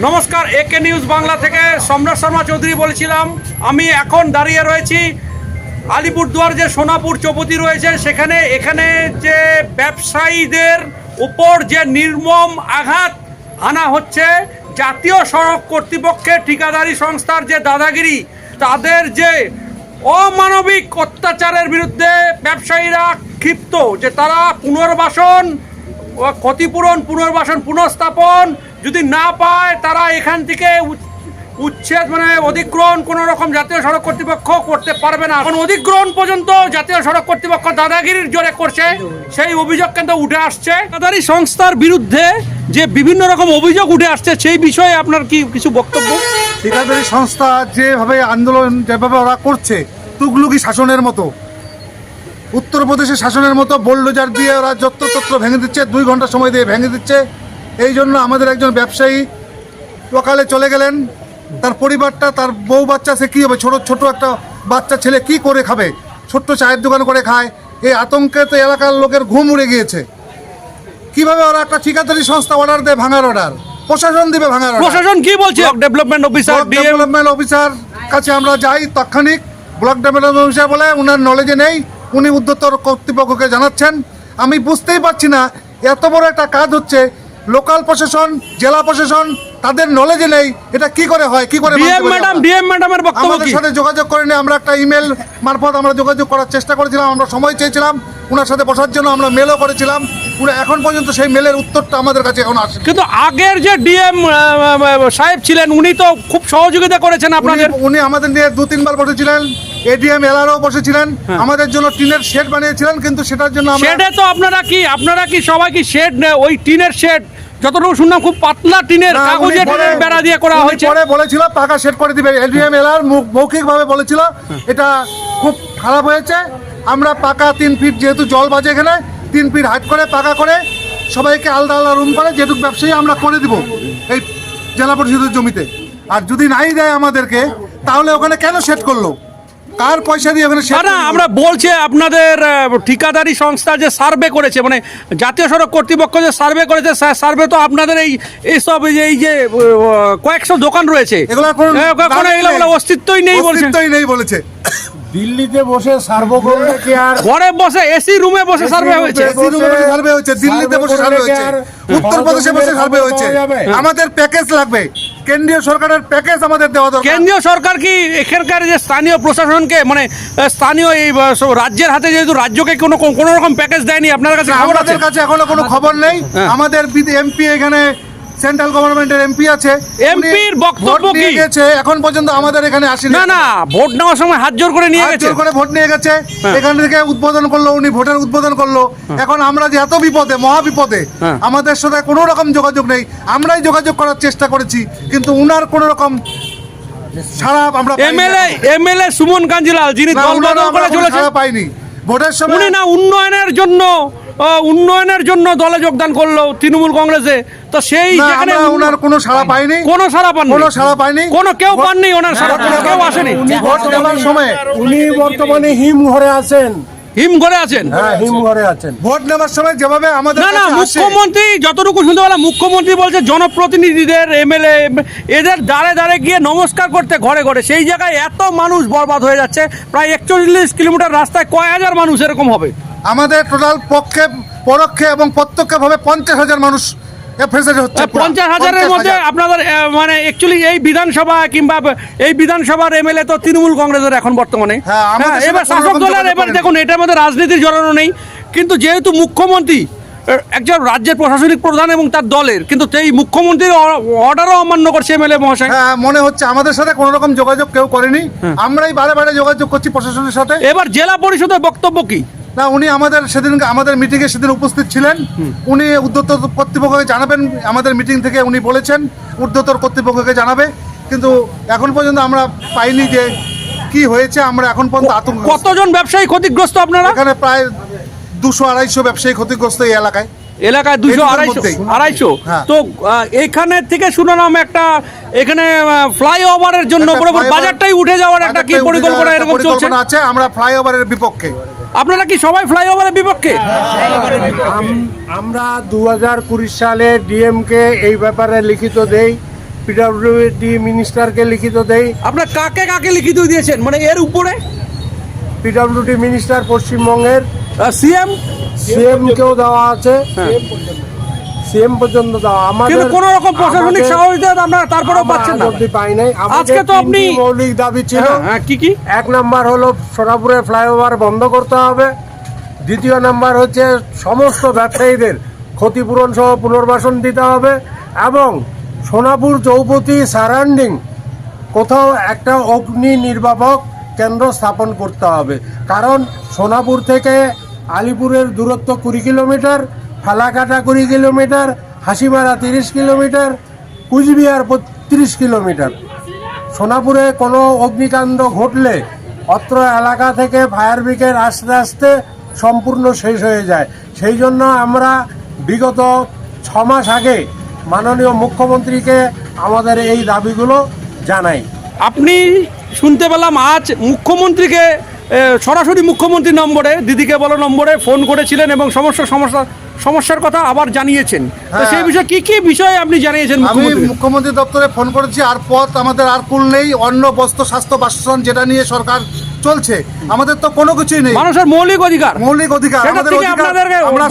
নমস্কার একে নিউজ বাংলা থেকে সম্রাট শর্মা চৌধুরী বলছিলাম। আমি এখন দাঁড়িয়ে রয়েছি আলিপুরদুয়ার যে সোনাপুর চৌপতি রয়েছে, সেখানে এখানে যে ব্যবসায়ীদের উপর যে নির্মম আঘাত আনা হচ্ছে, জাতীয় সড়ক কর্তৃপক্ষের ঠিকাদারি সংস্থার যে দাদাগিরি, তাদের যে অমানবিক অত্যাচারের বিরুদ্ধে ব্যবসায়ীরা ক্ষিপ্ত, যে তারা পুনর্বাসন, ক্ষতিপূরণ, পুনর্বাসন, পুনঃস্থাপন যদি না পায়, তারা এখান থেকে উচ্ছেদ মানে অধিগ্রহণ কোনো রকম জাতীয় সড়ক কর্তৃপক্ষ করতে পারবে না। এখন অধিগ্রহণ পর্যন্ত জাতীয় সড়ক কর্তৃপক্ষ দাদাগিরির জোরে করছে, সেই অভিযোগ কিন্তু উঠে আসছে। ঠিকাদারি সংস্থার বিরুদ্ধে যে বিভিন্ন রকম অভিযোগ উঠে আসছে, সেই বিষয়ে আপনার কি কিছু বক্তব্য? ঠিকাদারি সংস্থা যেভাবে আন্দোলন যেভাবে ওরা করছে তুগলুকি শাসনের মতো, উত্তরপ্রদেশের শাসনের মতো, বোল্ডোজার দিয়ে ওরা যত্রতত্র ভেঙে দিচ্ছে, দুই ঘণ্টা সময় দিয়ে ভেঙে দিচ্ছে এই জন্য আমাদের একজন ব্যবসায়ী সকালে চলে গেলেন। তার পরিবারটা তার বউ বাচ্চা সে কী হবে? ছোট ছোট একটা বাচ্চা ছেলে কি করে খাবে? ছোট্ট চায়ের দোকান করে খায়। এই আতঙ্কে তো এলাকার লোকের ঘুম উড়ে গিয়েছে। কীভাবে ওরা একটা ঠিকাদারি সংস্থা অর্ডার দেয়? ভাঙার অর্ডার প্রশাসন দিবে ভাঙার। প্রশাসন কি বলছে? ডেভেলপমেন্ট অফিসার ডেভেলপমেন্ট অফিসার কাছে আমরা যাই তাৎক্ষণিক। ব্লক ডেভেলপমেন্ট অফিসার বলে উনার নলেজে নেই। উনি উদ্যোক্তর কর্তৃপক্ষকে জানাচ্ছেন। আমি বুঝতেই পারছি না এত বড় একটা কাজ হচ্ছে। লোকাল প্রশাসন জেলা প্রশাসন তাদের নলেজে নেই এটা কি করে হয় কি করে ডিএম ম্যাডাম? ডিএম ম্যাডামের বক্তব্য আমাদের সাথে যোগাযোগ করে নিয়ে আমরা একটা ইমেল মারফত আমরা যোগাযোগ করার চেষ্টা করেছিলাম আমরা সময় চেয়েছিলাম ওনার সাথে বসার জন্য আমরা মেলও করেছিলাম উনি এখন পর্যন্ত সেই মেলের উত্তরটা আমাদের কাছে এখন আসে কিন্তু আগের যে ডিএম সাহেব ছিলেন উনি তো খুব সহযোগিতা করেছেন আপনাদের। উনি- উনি আমাদের নিয়ে দু তিনবার বসেছিলেন এডিএম এলআরও বসেছিলেন আমাদের জন্য টিনের শেড বানিয়েছিলেন কিন্তু সেটার জন্য আমরা শেডে তো আপনারা কি আপনারা কি সবাই কি শেড ওই টিনের শেড যতটুকু শুনলাম খুব পাতলা টিনের কাগজের টিনের বেড়া দিয়ে করা হয়েছে। পরে বলেছিল পাকা সেট করে দিবে। এডিএম এলআর মৌখিক ভাবে বলেছিল এটা খুব খারাপ হয়েছে। আমরা পাকা তিন ফিট যেহেতু জল বাজে এখানে তিন ফিট হাইট করে পাকা করে সবাইকে আলাদা আলাদা রুম করে যেটুকু ব্যবসায়ী আমরা করে দিব এই জেলা পরিষদের জমিতে। আর যদি নাই দেয় আমাদেরকে তাহলে ওখানে কেন সেট করল? কার পয়সা দিয়ে ওখানে না আমরা বলছে আপনাদের ঠিকাদারি সংস্থা যে সার্ভে করেছে মানে জাতীয় সড়ক কর্তৃপক্ষ যে সার্ভে করেছে সার্ভে তো আপনাদের এই এইসব এই যে- এই যে কয়েকশো দোকান রয়েছে। এগুলো অস্তিত্বই নেই বলছে অস্তিত্বই নেই বলেছে। দিল্লিতে বসে সার্ভ করলে কি আর ঘরে বসে এসি রুমে বসে সার্ভে হয়েছে। এসি রুমে বসে সার্ভে হয়েছে। দিল্লিতে বসে সার্ভে হয়েছে। উত্তরপ্রদেশে বসে সার্ভে হয়েছে। আমাদের প্যাকেজ লাগবে। কেন্দ্রীয় সরকারের প্যাকেজ আমাদের দেওয়া দরকার। কেন্দ্রীয় সরকার কি এখানকার যে স্থানীয় প্রশাসনকে মানে স্থানীয় এই রাজ্যের হাতে যেহেতু রাজ্যকে কোনো কোনো রকম প্যাকেজ দেয়নি আপনার কাছে আমাদের কাছে এখনও কোনো খবর নেই। হ্যাঁ। আমাদের এমপি এখানে সেন্ট্রাল গভর্নমেন্টের এমপি আছে উনি MP র বক্তব্য কি? গেছে এখন পর্যন্ত আমাদের এখানে আসেনি না না ভোট নেওয়ার সময় হাত জোর করে নিয়ে গেছে জোর করে ভোট নিয়ে গেছে হ্যাঁ। এখান থেকে উদ্বোধন করল উনি ভোটের উদ্বোধন করল এখন আমরা যে এত বিপদে মহা বিপদে হ্যাঁ। আমাদের সাথে কোনো রকম যোগাযোগ নেই আমরাই যোগাযোগ করার চেষ্টা করেছি কিন্তু উনার কোনো রকম সারা আমরা এমএলএ। এমএলএ সুমন কাঞ্জিলাল যিনি দল বদল করে পাইনি ভোটের সময় উনি না উন্নয়নের জন্য উন্নয়নের জন্য দলে যোগদান করল তৃণমূল কংগ্রেসে। তো সেই যেখানে উনার কোনো সাড়া পাইনি। কোনো সারা পান কোনো সাড়া পাইনি। কোনো কেউ পাননি ওনার সারা কেউ আসেনি। ভোট দেওয়ার সময় উনি বর্তমানে হিম ঘরে আছেন। হিম করে আছেন? হ্যাঁ হিম ঘরে আছেন। ভোট নেওয়ার সময় যেভাবে আমাদের না না মুখ্যমন্ত্রী যতটুকু শুনতে পেলাম মুখ্যমন্ত্রী বলছে জনপ্রতিনিধিদের এমএলএ এদের দাঁড়ে দাঁড়ে গিয়ে নমস্কার করতে ঘরে ঘরে। সেই জায়গায় এত মানুষ বরবাদ হয়ে যাচ্ছে প্রায় একচল্লিশ কিলোমিটার রাস্তায় কয় হাজার মানুষ এরকম হবে? আমাদের টোটাল পক্ষে পরোক্ষে এবং প্রত্যক্ষভাবে পঞ্চাশ হাজার মানুষ হচ্ছে পঞ্চাশ হাজারের মধ্যে আপনাদের মানে অ্যাকচুয়ালি এই বিধানসভা কিংবা এই বিধানসভার এমএলএ তো তৃণমূল কংগ্রেসের এখন বর্তমানে। হ্যাঁ, হ্যাঁ, এবার শাসক দলের এবার দেখুন এটার মধ্যে রাজনীতির জড়ানো নেই। কিন্তু যেহেতু মুখ্যমন্ত্রী একজন রাজ্যের প্রশাসনিক প্রধান এবং তার দলের কিন্তু এই মুখ্যমন্ত্রীর অর্ডারও অমান্য করছে এমএলএ মহাশয়। হ্যাঁ মনে হচ্ছে আমাদের সাথে কোনো রকম যোগাযোগ কেউ করেনি। আমরাই বারে বারে যোগাযোগ করছি প্রশাসনের সাথে। এবার জেলা পরিষদের বক্তব্য কি? না উনি আমাদের সেদিন আমাদের মিটিংয়ে সেদিন উপস্থিত ছিলেন। উনি উদ্যোক্তর কর্তৃপক্ষকে জানাবেন আমাদের মিটিং থেকে উনি বলেছেন উদ্যোক্তর কর্তৃপক্ষকে জানাবে। কিন্তু এখন পর্যন্ত আমরা পাইনি যে কি হয়েছে আমরা এখন পর্যন্ত আতঙ্ক কতজন ব্যবসায়ী ক্ষতিগ্রস্ত আপনারা? এখানে প্রায় দুশো আড়াইশো ব্যবসায়ী ক্ষতিগ্রস্ত এই এলাকায়। এলাকায় দুশো আড়াইশো আড়াইশো? হ্যাঁ। তো এখানে থেকে শুনলাম একটা এখানে ফ্লাইওভারের জন্য বাজারটাই উঠে যাওয়ার একটা কি পরিকল্পনা এরকম চলছে? আছে আমরা ফ্লাইওভারের বিপক্ষে। আপনারা কি সবাই ফ্লাইওভারের বিপক্ষে? আমরা দু হাজার কুড়ি সালে ডিএমকে এই ব্যাপারে লিখিত দেই পিডাব্লিউডি মিনিস্টারকে লিখিত দেই। আপনার কাকে কাকে লিখিত দিয়েছেন? মানে এর উপরে? পিডাব্লিউডি মিনিস্টার পশ্চিমবঙ্গের। CM CM? কেও দেওয়া আছে। হ্যাঁ। সিএম পর্যন্ত দেওয়া আমাদের কিন্তু কোন রকম প্রশাসনিক সহযোগিতা আপনারা তারপরেও পাচ্ছেন না। আজ পাই নাই। আজকে তো আপনি- মৌলিক দাবি ছিল। হ্যাঁ, হ্যাঁ কি কি? এক নাম্বার হলো সোনাপুরের ফ্লাইওভার বন্ধ করতে হবে। দ্বিতীয় নাম্বার হচ্ছে সমস্ত ব্যবসায়ীদের ক্ষতিপূরণ সহ পুনর্বাসন দিতে হবে এবং সোনাপুর চৌপতি সারাউন্ডিং কোথাও একটা অগ্নি নির্বাপক কেন্দ্র স্থাপন করতে হবে। কারণ সোনাপুর থেকে আলিপুরের দূরত্ব কুড়ি কিলোমিটার। ফালাকাটা কুড়ি কিলোমিটার, হাসিমারা তিরিশ কিলোমিটার, কুচবিহার তিরিশ কিলোমিটার। সোনাপুরে কোনো অগ্নিকাণ্ড ঘটলে অত্র এলাকা থেকে ফায়ার ব্রিগেড আস্তে আস্তে সম্পূর্ণ শেষ হয়ে যায়। সেই জন্য আমরা বিগত ছ মাস আগে মাননীয় মুখ্যমন্ত্রীকে আমাদের এই দাবিগুলো জানাই। আপনি শুনতে পেলাম আজ মুখ্যমন্ত্রীকে সরাসরি মুখ্যমন্ত্রী নম্বরে, দিদিকে বলো নম্বরে ফোন করেছিলেন এবং সমস্ত সমস্যা সমস্যার কথা আবার জানিয়েছেন তো হ্যাঁ। সেই বিষয়ে কি কি বিষয়ে আপনি জানিয়েছেন আমি মুখ্যমন্ত্রী মুখ্যমন্ত্রী দপ্তরে ফোন করেছি আর পথ আমাদের আর কুল নেই অন্ন বস্ত্র স্বাস্থ্য বাসস্থান যেটা নিয়ে সরকার চলছে আমাদের তো কোনো কিছুই নেই মানুষের মৌলিক অধিকার মৌলিক অধিকার আমাদের অধিকার আমরা।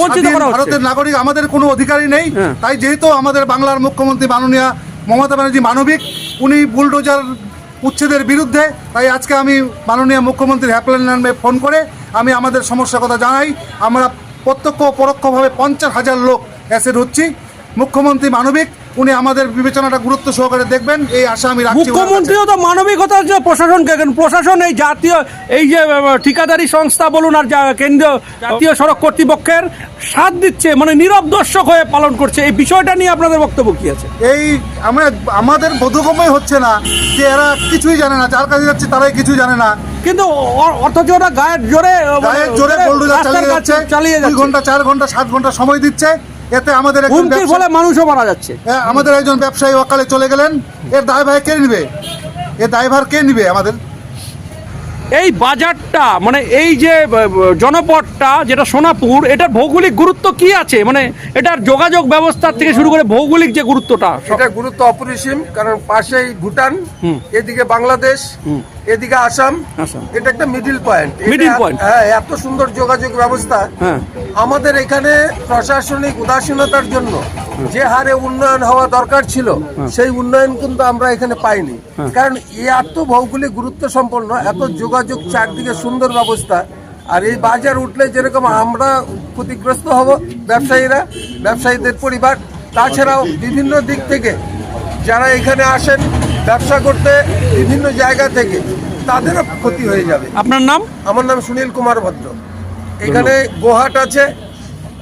ভারতের নাগরিক আমাদের কোনো অধিকারই নেই হ্যাঁ। তাই যেহেতু আমাদের বাংলার মুখ্যমন্ত্রী মাননীয় মমতা ব্যানার্জি মানবিক উনি বুলডোজার উচ্ছেদের বিরুদ্ধে তাই আজকে আমি মাননীয় মুখ্যমন্ত্রীর হ্যাপলাইন নাম্বারে ফোন করে আমি আমাদের সমস্যার কথা জানাই আমরা প্রত্যক্ষ ও পরোক্ষভাবে পঞ্চাশ হাজার লোক অ্যাসেড হচ্ছি। মুখ্যমন্ত্রী মানবিক উনি আমাদের বিবেচনাটা গুরুত্ব সহকারে দেখবেন। এই আশা আমি রাখছি। মুখ্যমন্ত্রীও তো মানবিকতার যে প্রশাসনকে প্রশাসন এই জাতীয় এই যে ঠিকাদারি সংস্থা বলুন আর যা কেন্দ্রীয় জাতীয় সড়ক কর্তৃপক্ষের সাথ দিচ্ছে মানে নীরব দর্শক হয়ে পালন করছে। এই বিষয়টা নিয়ে আপনাদের বক্তব্য কি আছে? এই আমরা আমাদের বোধগম্যই হচ্ছে না যে এরা কিছুই জানে না। যার কাছে যাচ্ছে তারাই কিছুই জানে না। কিন্তু অথচ ওরা গায়ের জোরে মানে গায়ের জোরে রাস্তার চালিয়ে যাচ্ছে। চালিয়ে দুই ঘণ্টা চার ঘণ্টা সাত ঘণ্টা সময় দিচ্ছে। এতে আমাদের হুমকির ফলে মানুষও মারা যাচ্ছে। আমাদের একজন ব্যবসায়ী অকালে চলে গেলেন। এর দায়ভার কে নিবে? এর দায়ভার কে নিবে আমাদের? এই বাজারটা মানে এই যে আহ, জনপদটা যেটা সোনাপুর এটার ভৌগোলিক গুরুত্ব কি আছে? মানে এটার যোগাযোগ ব্যবস্থার থেকে শুরু করে ভৌগোলিক যে গুরুত্বটা এটা গুরুত্ব অপরিসীম কারণ পাশেই ভুটান এদিকে বাংলাদেশ এদিকে আসাম আসাম। এটা একটা মিডিল পয়েন্ট মিডিল পয়েন্ট হ্যাঁ এত সুন্দর যোগাযোগ ব্যবস্থা। হ্যাঁ। আমাদের এখানে প্রশাসনিক উদাসীনতার জন্য যে হারে উন্নয়ন হওয়া দরকার ছিল সেই উন্নয়ন কিন্তু আমরা এখানে পাইনি। কারণ এই এত ভৌগোলিক গুরুত্ব সম্পন্ন এত যোগাযোগ চারদিকে সুন্দর ব্যবস্থা আর এই বাজার উঠলে যেরকম আমরা ক্ষতিগ্রস্ত হব ব্যবসায়ীরা ব্যবসায়ীদের পরিবার তাছাড়াও বিভিন্ন দিক থেকে যারা এখানে আসেন ব্যবসা করতে বিভিন্ন জায়গা থেকে তাদেরও ক্ষতি হয়ে যাবে। আপনার নাম? আমার নাম সুনীল কুমার ভদ্র। এখানে গোহাট আছে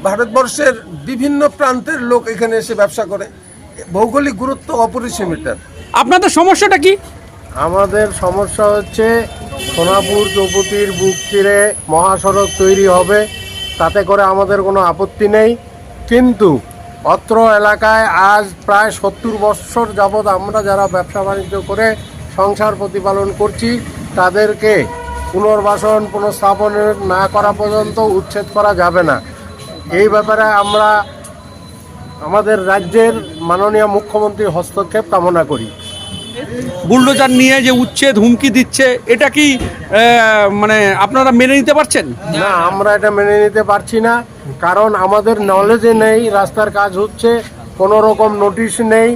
ভারতবর্ষের বিভিন্ন প্রান্তের লোক এখানে এসে ব্যবসা করে। ভৌগোলিক গুরুত্ব অপরিসীম এটার আপনাদের সমস্যাটা কি? আমাদের সমস্যা হচ্ছে সোনাপুর চৌপতির বুক চিরে মহাসড়ক তৈরি হবে তাতে করে আমাদের কোনো আপত্তি নেই। কিন্তু অত্র এলাকায় আজ প্রায় সত্তর বৎসর যাবৎ আমরা যারা ব্যবসা বাণিজ্য করে সংসার প্রতিপালন করছি তাদেরকে পুনর্বাসন পুনঃস্থাপন না করা পর্যন্ত উচ্ছেদ করা যাবে না। এই ব্যাপারে আমরা আমাদের রাজ্যের মাননীয় মুখ্যমন্ত্রীর হস্তক্ষেপ কামনা করি। বুলডোজার নিয়ে যে উচ্ছেদ হুমকি দিচ্ছে এটা কি মানে আপনারা মেনে নিতে পারছেন? না আমরা এটা মেনে নিতে পারছি না কারণ আমাদের নলেজে নেই রাস্তার কাজ হচ্ছে কোনো রকম নোটিশ নেই।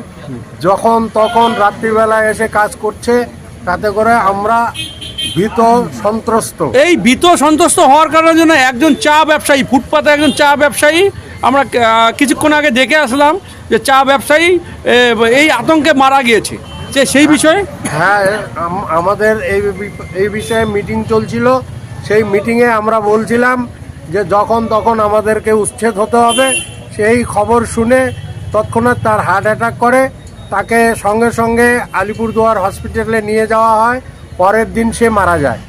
যখন তখন রাত্রিবেলা এসে কাজ করছে তাতে করে আমরা ভীত সন্ত্রস্ত। এই ভীত সন্তুষ্ট হওয়ার কারণে জন্য একজন চা ব্যবসায়ী ফুটপাতে একজন চা ব্যবসায়ী আমরা কিছুক্ষণ আগে দেখে আসলাম যে চা ব্যবসায়ী এই আতঙ্কে মারা গিয়েছে। যে সেই বিষয়ে? হ্যাঁ আমাদের এই এই বিষয়ে মিটিং চলছিল। সেই মিটিংয়ে আমরা বলছিলাম যে যখন তখন আমাদেরকে উচ্ছেদ হতে হবে। সেই খবর শুনে তৎক্ষণাৎ তার হার্ট অ্যাটাক করে। তাকে সঙ্গে সঙ্গে আলিপুরদুয়ার হসপিটালে নিয়ে যাওয়া হয় পরের দিন সে মারা যায়।